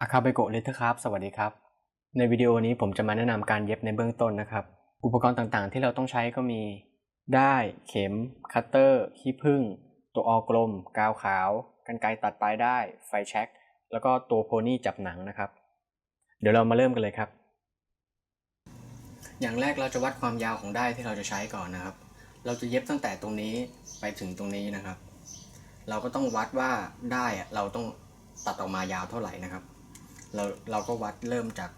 อาคาเบโกะเลเทอร์ครับสวัสดีครับ ในวิดีโอนี้ผมจะมาแนะนำการเย็บในเบื้องต้นนะครับ อุปกรณ์ต่างๆ ที่เราต้องใช้ก็มีได้เข็ม คัตเตอร์ ขี้ผึ้ง ตัวออกลม กาวขาวกรรไกรตัดปลายได้ ไฟแช็กแล้วก็ตัวโพนี่จับหนังนะครับ เดี๋ยวเรามาเริ่มกันเลยครับ อย่างแรกเราจะวัดความยาวของได้ที่เราจะใช้ก่อนนะครับ เราจะเย็บตั้งแต่ตรงนี้ไปถึงตรงนี้นะครับ เราก็ต้องวัดว่าได้เราต้องตัดออกมายาวเท่าไหร่นะครับ เราเราก็วัดเริ่มจาก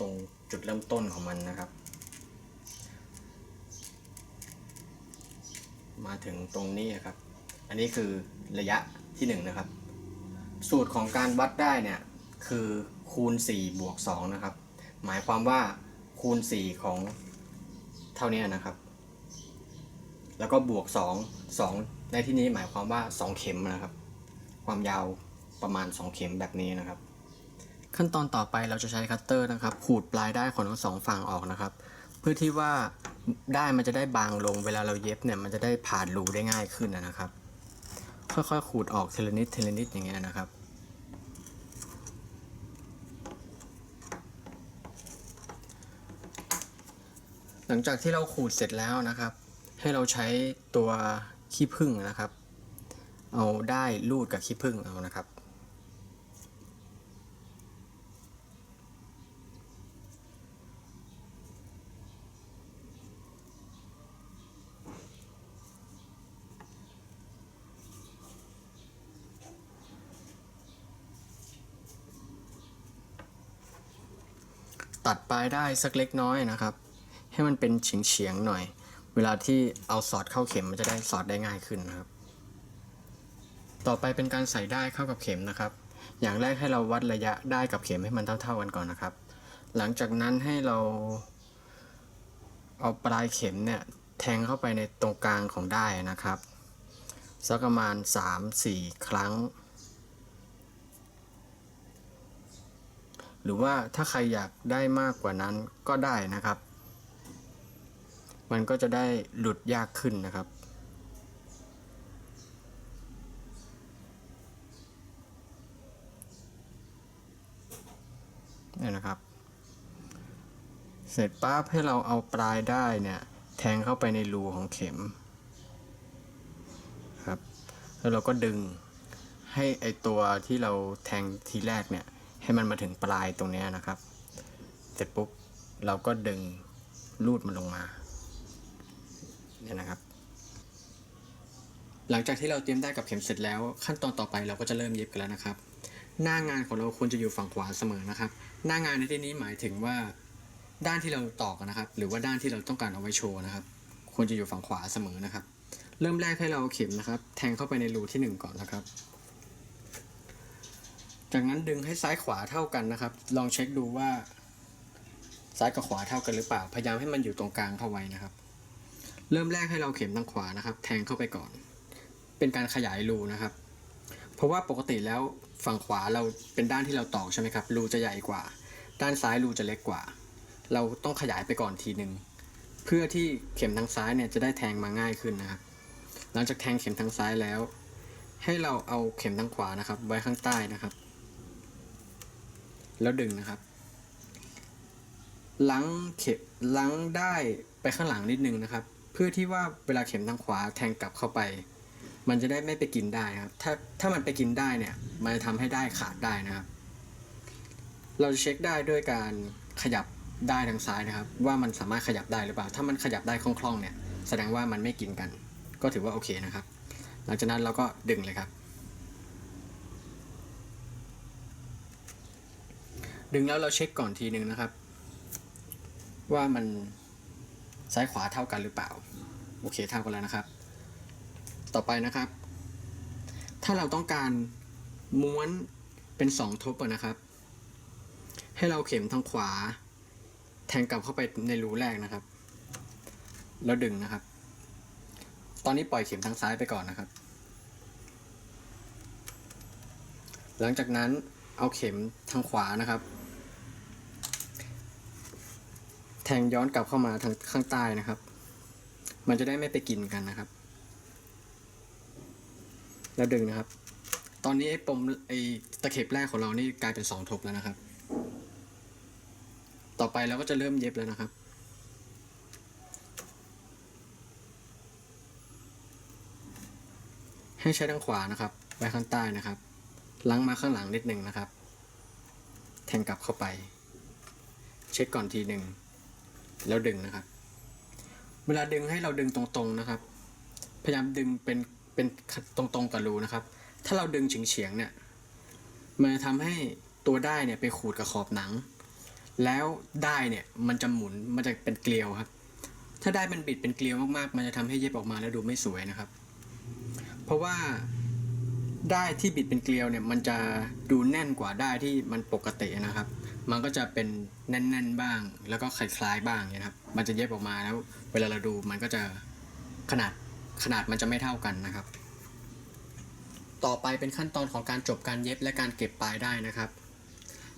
ตรงจุดเริ่มต้นของมันนะครับ มาถึงตรงนี้ครับ อันนี้คือระยะที่1นงนะครับ สูตรของการวัดได้เนี่ยคือคูณ4บวก2นะครับ หมายความว่าคูณ 4 ของเท่านี้นะครับ แล้วก็บวก 2 2 ในที่นี้หมายความว่า 2 เข็มนะครับ ความยาวประมาณ 2 เข็มแบบนี้นะครับ ขั้นตอนต่อไปเราจะใช้คัตเตอร์นะครับ ขูดปลายได้ของทั้งสองฝั่งออกนะครับ เพื่อที่ว่าได้มันจะได้บางลง เวลาเราเย็บเนี่ยมันจะได้ผ่านรูได้ง่ายขึ้นนะครับ ค่อยๆขูดออกเทีลนิดทีลนิดอย่างเงี้ยนะครับหลังจากที่เราขูดเสร็จแล้วนะครับ ให้เราใช้ตัวขี้ผึ้งนะครับ เอาได้ลูดกับขี้ผึ้งเอานะครับ ตัดปลายได้สักเล็กน้อยนะครับ ให้มันเป็นเฉียงเฉียงๆหน่อย เวลาที่เอาสอดเข้าเข็มมันจะได้สอดได้ง่ายขึ้นนะครับ ต่อไปเป็นการใส่ได้เข้ากับเข็มนะครับ อย่างแรกให้เราวัดระยะได้กับเข็มให้มันเท่า ๆกันก่อนนะครับ หลังจากนั้นให้เรา เอาปลายเข็มเนี่ยแทงเข้าไปในตรงกลางของได้นะครับสักประมาณ 3-4 ครั้ง หรือว่าถ้าใครอยากได้มากกว่านั้นก็ได้นะครับ มันก็จะได้หลุดยากขึ้นนะครับ เนี่ยนะครับ เสร็จปั๊บให้เราเอาปลายได้ายเนี่ยแทงเข้าไปในรูของเข็มครับ แล้วเราก็ดึงให้ไอตัวที่เราแทงทีแรกเนี่ย ให้มันมาถึงปลายตรงนี้นะครับ เสร็จปุ๊บเราก็ดึงลูดมันลงมาเนี่ยนะครับ หลังจากที่เราเตรียมได้กับเข็มเสร็จแล้ว ขั้นตอนต่อไปเราก็จะเริ่มเย็บกันแล้วนะครับ หน้างานของเราควรจะอยู่ฝั่งขวาเสมอนะครับ หน้างานในที่นี้หมายถึงว่าด้านที่เราตอกนะครับ หรือว่าด้านที่เราต้องการเอาไว้โชว์นะครับ ควรจะอยู่ฝั่งขวาเสมอนะครับ เริ่มแรกให้เราเอาเข็มนะครับ แทงเข้าไปในรูที่หนึ่งก่อนนะครับ จากนั้นดึงให้ซ้ายขวาเท่ากันนะครับ ลองเช็คดูว่า ซ้ายกับขวาเท่ากันหรือเปล่า พยายามให้มันอยู่ตรงกลางเข้าไว้นะครับ เริ่มแรกให้เราเข็มทางขวานะครับ แทงเข้าไปก่อน เป็นการขยายรูนะครับ เพราะว่าปกติแล้วฝั่งขวาเราเป็นด้านที่เราตอกใช่ไหมครับ รูจะใหญ่กว่า ด้านซ้ายรูจะเล็กกว่า เราต้องขยายไปก่อนทีหนึ่งเพื่อที่เข็มทางซ้ายเนี่ยจะได้แทงมาง่ายขึ้นนะครับ หลังจากแทงเข็มทางซ้ายแล้ว ให้เราเอาเข็มทางขวานะครับ ไว้ข้างใต้นะครับ แล้วดึงนะครับหลังเข็มหลังได้ไปข้างหลังนิดนึงนะครับ เพื่อที่ว่าเวลาเข็มทางขวาแทงกลับเข้าไป มันจะได้ไม่ไปกินได้ครับ ถ้าถ้ามันไปกินได้เนี่ย มันจะทำให้ได้ขาดได้นะครับ เราจะเช็คได้ด้วยการขยับได้ทางซ้ายนะครับ ว่ามันสามารถขยับได้หรือเปล่า ถ้ามันขยับได้คล่องๆเนี่ย แสดงว่ามันไม่กินกัน ก็ถือว่าโอเคนะครับ หลังจากนั้นเราก็ดึงเลยครับ ดึงแล้วเราเช็คก่อนทีหนึ่งนะครับ ว่ามันซ้ายขวาเท่ากันหรือเปล่า โอเคเท่ากันแล้วนะครับ ต่อไปนะครับ ถ้าเราต้องการม้วนเป็นสองทบอะนะครับ ให้เราเข็มทางขวา แทงกลับเข้าไปในรูแรกนะครับ แล้วดึงนะครับ ตอนนี้ปล่อยเข็มทางซ้ายไปก่อนนะครับ หลังจากนั้นเอาเข็มทางขวานะครับ แทงย้อนกลับเข้ามาทางข้างใต้นะครับ มันจะได้ไม่ไปกินกันนะครับ แล้วดึงนะครับ ตอนนี้ไอ้ปมไอ้ตะเข็บแรกของเรานี่กลายเป็นสองทบแล้วนะครับ ต่อไปเราก็จะเริ่มเย็บแล้วนะครับให้ใช้ทางขวานะครับ ไว้ข้างใต้นะครับ ล้างมาข้างหลังนิดหนึ่งนะครับ แทงกลับเข้าไป เช็ดก่อนทีหนึ่ง แล้วดึงนะครับ เวลาดึงให้เราดึงตรงๆนะครับ พยายามดึงเป็นเป็นตรงๆกับรูนะครับ ถ้าเราดึงเฉียงๆเนี่ย มันจะทำให้ตัวได้เนี่ยไปขูดกับขอบหนัง แล้วได้เนี่ยมันจะหมุนมันจะเป็นเกลียวครับ ถ้าได้มันบิดเป็นเกลียวมากๆ มันจะทำให้เย็บออกมาแล้วดูไม่สวยนะครับ เพราะว่าได้ที่บิดเป็นเกลียวเนี่ยมันจะดูแน่นกว่าได้ที่มันปกตินะครับ มันก็จะเป็นแน่นๆบ้าง แล้วก็คล้ายๆบ้างเนี่ยนะครับ มันจะเย็บออกมาแล้ว เวลาเราดูมันก็จะขนาดขนาดมันจะไม่เท่ากันนะครับ ต่อไปเป็นขั้นตอนของการจบการเย็บและการเก็บปลายได้นะครับ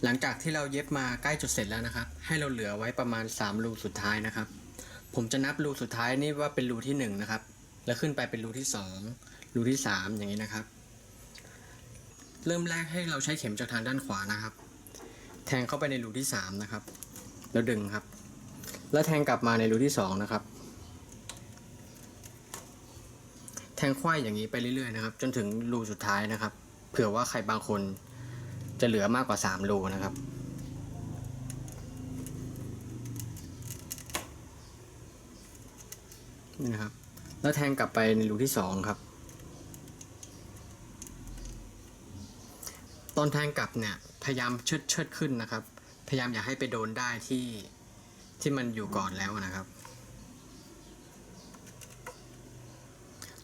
หลังจากที่เราเย็บมาใกล้จุดเสร็จแล้วนะครับ ให้เราเหลือไว้ประมาณ 3 รูสุดท้ายนะครับ ผมจะนับรูสุดท้ายนี่ว่าเป็นรูที่1นะครับ แล้วขึ้นไปเป็นรูที่ 2 รูที่ 3 อย่างนี้นะครับ เริ่มแรกให้เราใช้เข็มจากทางด้านขวานะครับ แทงเข้าไปในรูที่3นะครับ แล้วดึงครับ แล้วแทงกลับมาในรูที่2นะครับ แทงควายอย่างนี้ไปเรื่อยๆนะครับ จนถึงรูสุดท้ายนะครับ เผื่อว่าใครบางคนจะเหลือมากกว่า3รูนะครับนี่นะครับ แล้วแทงกลับไปในรูที่สองครับ ตอนแทงกลับเนี่ยพยายามเชิดเชิดขึ้นนะครับ พยายามอย่าให้ไปโดนได้ที่ที่มันอยู่ก่อนแล้วนะครับ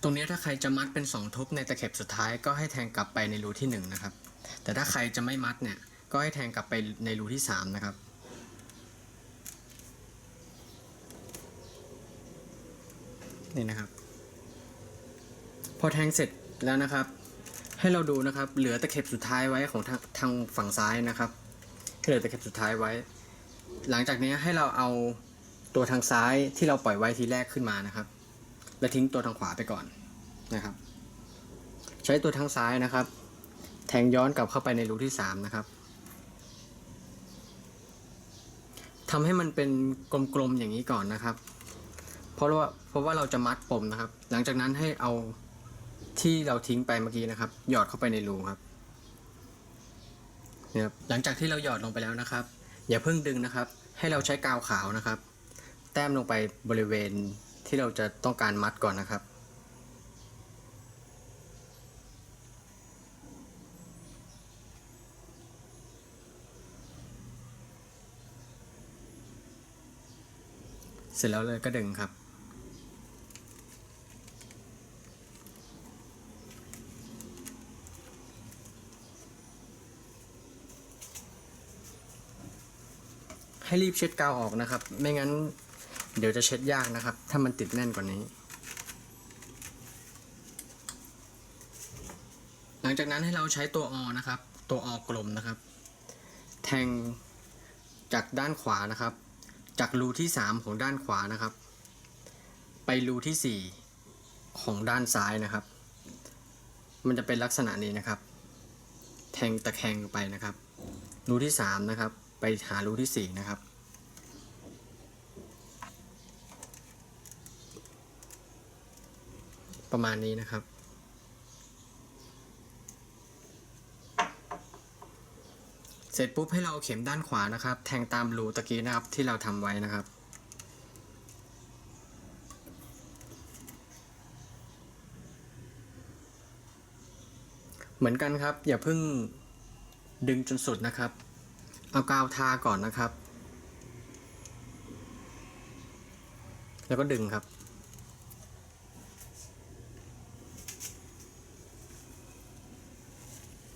ตรงนี้ถ้าใครจะมัดเป็นสองทบในตะเข็บสุดท้ายก็ให้แทงกลับไปในรูที่หนึ่งนะครับ แต่ถ้าใครจะไม่มัดเนี่ยก็ให้แทงกลับไปในรูที่สามนะครับนี่นะครับ พอแทงเสร็จแล้วนะครับ ให้เราดูนะครับ เหลือตะเข็บสุดท้ายไว้ของทางทางฝั่งซ้ายนะครับเหลือตะเข็บสุดท้ายไว้ หลังจากนี้ให้เราเอาตัวทางซ้ายที่เราปล่อยไว้ทีแรกขึ้นมานะครับ แล้วทิ้งตัวทางขวาไปก่อนนะครับ ใช้ตัวทางซ้ายนะครับ แทงย้อนกลับเข้าไปในรูที่สามนะครับทำให้มันเป็นกลมๆอย่างนี้ก่อนนะครับ เพราะว่าเพราะว่าเราจะมัดปมนะครับ หลังจากนั้นให้เอา ที่เราทิ้งไปเมื่อกี้นะครับ หยอดเข้าไปในรูครับนี่ยครับ หลังจากที่เราหยอดลงไปแล้วนะครับ อย่าเพิ่งดึงนะครับ ให้เราใช้กาวขาวนะครับ แต้มลงไปบริเวณที่เราจะต้องการมัดก่อนนะครับเสร็จแล้วเลยก็ดึงครับ ให้รีบเช็ดกาวออกนะครับ ไม่งั้นเดี๋ยวจะเช็ดยากนะครับ ถ้ามันติดแน่นกว่านี้ หลังจากนั้นให้เราใช้ตัวอนะครับ ตัวอกลมนะครับ แทงจากด้านขวานะครับ จากรูที่ 3 ของด้านขวานะครับ ไปรูที่ 4 ของด้านซ้ายนะครับ มันจะเป็นลักษณะนี้นะครับ แทงตะแคงไปนะครับ รูที่ 3 นะครับ ไปหารูที่ 4 นะครับ ประมาณนี้นะครับ เสร็จปุ๊บให้เราเอาเข็มด้านขวานะครับ แทงตามรูตะกี้นะครับที่เราทำไว้นะครับเหมือนกันครับ อย่าเพิ่งดึงจนสุดนะครับ เอากาวทาก่อนนะครับ แล้วก็ดึงครับ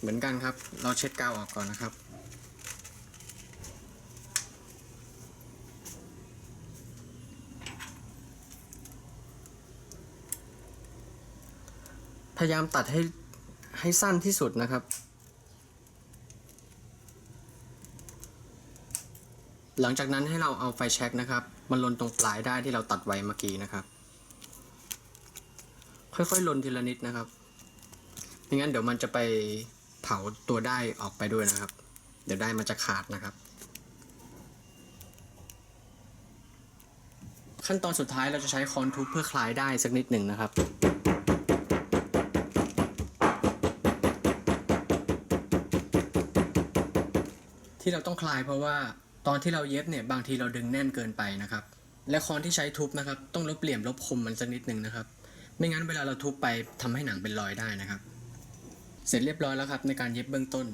เหมือนกันครับ เราเช็ดกาวออกก่อนนะครับพยายามตัดให้ให้สั้นที่สุดนะครับ หลังจากนั้นให้เราเอาไฟแช็กนะครับมาลนตรงปลายได้ที่เราตัดไว้เมื่อกี้นะครับ ค่อยๆลนทีละนิดนะครับไม่งั้นเดี๋ยวมันจะไปเผาตัวได้ออกไปด้วยนะครับ เดี๋ยวได้มันจะขาดนะครับ ขั้นตอนสุดท้ายเราจะใช้คอนทุบเพื่อคลายได้สักนิดหนึ่งนะครับที่เราต้องคลายเพราะว่า ตอนที่เราเย็บเนี่ยบางทีเราดึงแน่นเกินไปนะครับ และค้อนที่ใช้ทุบนะครับ ต้องลบเหลี่ยมลบคมมันสักนิดหนึ่งนะครับ ไม่งั้นเวลาเราทุบไปทำให้หนังเป็นรอยได้นะครับ เสร็จเรียบร้อยแล้วครับในการเย็บเบื้องต้น